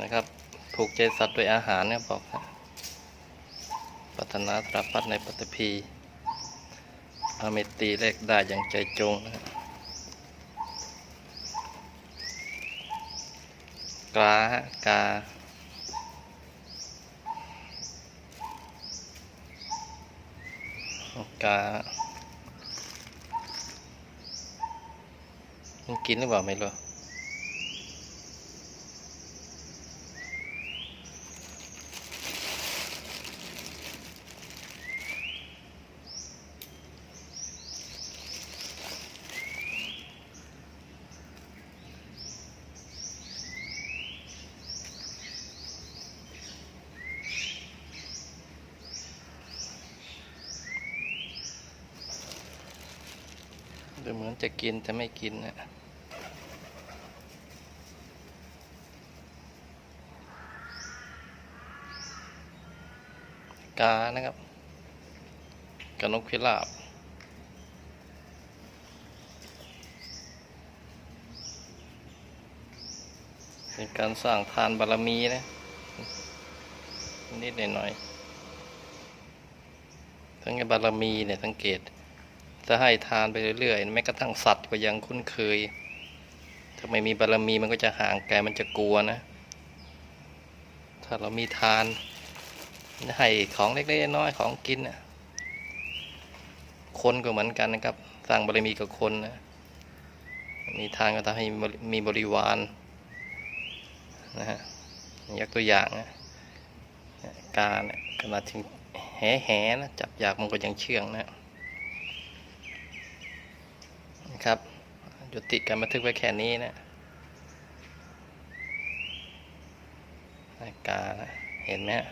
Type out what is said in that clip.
นะครับผูกใจสัตว์ด้วยอาหารเนี่ยบอกนะปัฒนาสารพัดในปัตตภีอาเมตรีแลกได้อย่างใจจงนะกาฮะกากามันกินหรือเปล่าไม่รู้ ดูเหมือนจะกินแต่ไม่กินนะกานะครับกานกพิราบเป็นการสร้างทานบารมีนะ นิดหน่อยๆทั้งบารมีเนี่ยสังเกต จะให้ทานไปเรื่อยๆแม้กระทั่งสัตว์ก็ยังคุ้นเคย ถ้าไม่มีบารมีมันก็จะห่างไกลมันจะกลัวนะ ถ้าเรามีทาน ให้ของเล็กๆน้อยๆของกินนะคนก็เหมือนกันนะครับ สร้างบารมีกับคนนะมีทานก็ทำให้มีบริวารนะฮะยกตัวอย่างนะกาเนี่ยขนาดถึงแหแหนะจับอยากมันก็ยังเชื่องนะ นะครับ ยุติการบันทึกไว้แค่นี้นะรายการนะเห็นไหมฮะ